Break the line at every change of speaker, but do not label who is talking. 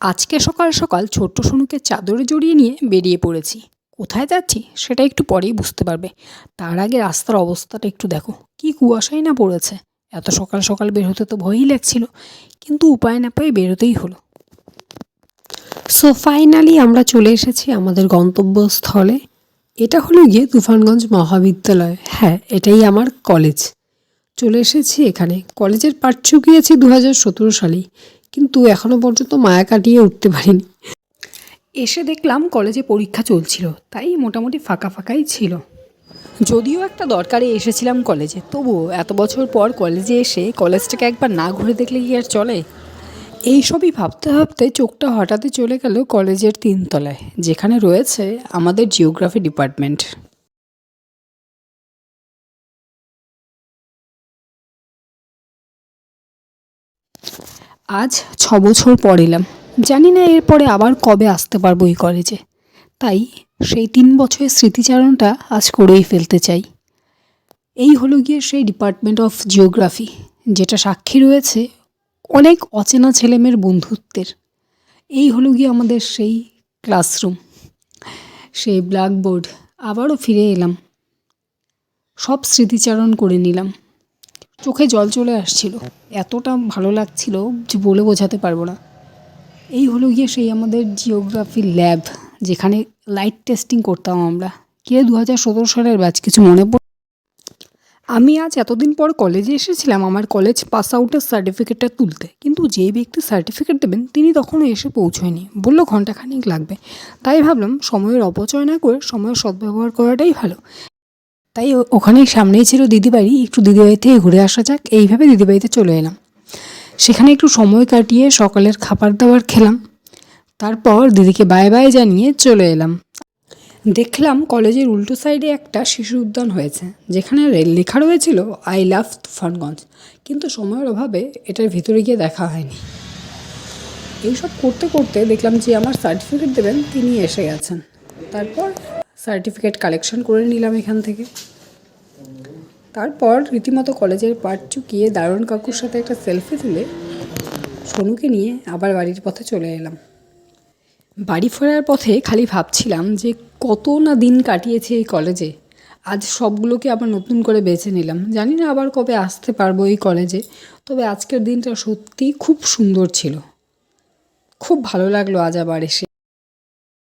আজকে সকাল সকাল ছোট্ট সোনুকে চাদরে জড়িয়ে নিয়ে বেরিয়ে পড়েছি। কোথায় যাচ্ছি সেটা একটু পরেই বুঝতে পারবে। তার আগে রাস্তার অবস্থাটা একটু দেখো। কি কুয়াশাই না পড়েছে। এত সকাল সকাল বের হতে তো ভয়ই লাগছিল, কিন্তু উপায় না পেয়ে বেরোতেই হলো। সো ফাইনালি আমরা চলে এসেছি আমাদের গন্তব্যস্থলে। এটা হলো গিয়ে তুফানগঞ্জ মহাবিদ্যালয়। হ্যাঁ এটাই আমার কলেজ চলে এসেছি এখানে। কলেজের পাঠ চুকিয়েছি দু হাজার সতেরো সালেই। কিন্তু এখনও পর্যন্ত মায়া কাটিয়ে উঠতে পারিনি। এসে দেখলাম কলেজে পরীক্ষা চলছিল, তাই মোটামুটি ফাঁকা ফাঁকাই ছিল। যদিও একটা দরকারে এসেছিলাম কলেজে, তবুও এত বছর পর কলেজে এসে কলেজটাকে একবার না ঘুরে দেখলে কি আর চলে? এইসবই ভাবতে ভাবতে চোখটা হঠাৎই চলে গেল কলেজের তিনতলায়, যেখানে রয়েছে আমাদের জিওগ্রাফি ডিপার্টমেন্ট। আজ ছ বছর পর এলাম। জানি না এরপরে আবার কবে আসতে পারব এই কলেজে তাই সেই তিন বছরের স্মৃতিচারণটা আজ করেই ফেলতে চাই। এই হলো গিয়ে সেই ডিপার্টমেন্ট অফ জিওগ্রাফি যেটা সাক্ষী রয়েছে অনেক অচেনা ছেলেমেয়ের বন্ধুত্বের। এই হলো গিয়ে আমাদের সেই ক্লাসরুম সেই ব্ল্যাকবোর্ড আবারও ফিরে এলাম। সব স্মৃতিচারণ করে নিলাম। চোখে জল চলে আসছিল। এতটা ভালো লাগছিল যে বলে বোঝাতে পারব না। এই হলো গিয়ে সেই আমাদের জিওগ্রাফি ল্যাব, যেখানে লাইট টেস্টিং করতাম আমরা। কে দু হাজার সতেরো সালের ব্যাচ, কিছু মনে পড় আমি আজ এতদিন পর কলেজে এসেছিলাম, আমার কলেজ পাস আউটের সার্টিফিকেটটা তুলতে। কিন্তু যেই ব্যক্তি সার্টিফিকেট দেবেন, তিনি তখনও এসে পৌঁছয়নি। বলল ঘন্টাখানিক লাগবে। তাই ভাবলাম, সময়ের অপচয় না করে, সময়ের সদ্ব্যবহার করাটাই ভালো। তাই ও- ওখানেই সামনেই ছিল দিদিবাড়ি একটু দিদিবাড়ি থেকে ঘুরে আসা যাক। এইভাবে দিদিবাড়িতে চলে এলাম। সেখানে একটু সময় কাটিয়ে সকালের খাবার দাবার খেলাম। তারপর দিদিকে বাই বাই জানিয়ে চলে এলাম। দেখলাম কলেজের উল্টো সাইডে একটা শিশু উদ্যান হয়েছে, যেখানে লেখা রয়েছিল আই লাভ তুফানগঞ্জ কিন্তু সময়ের অভাবে এটার ভিতরে গিয়ে দেখা হয়নি। এইসব করতে করতে দেখলাম যে আমার সার্টিফিকেট দেবেন, তিনি এসে গেছেন। তারপর সার্টিফিকেট কালেকশন করে নিলাম এখান থেকে। তারপর রীতিমতো কলেজের পাঠ চুকিয়ে দারুণ কাকুর সাথে একটা সেলফি তুলে সোনুকে নিয়ে আবার বাড়ির পথে চলে এলাম। বাড়ি ফেরার পথে খালি ভাবছিলাম যে কত না দিন কাটিয়েছি এই কলেজে। আজ সবগুলোকে আবার নতুন করে বেছে নিলাম। জানি না আবার কবে আসতে পারব এই কলেজে, তবে আজকের দিনটা সত্যিই খুব সুন্দর ছিল। খুব ভালো লাগল আজ আবার এসে।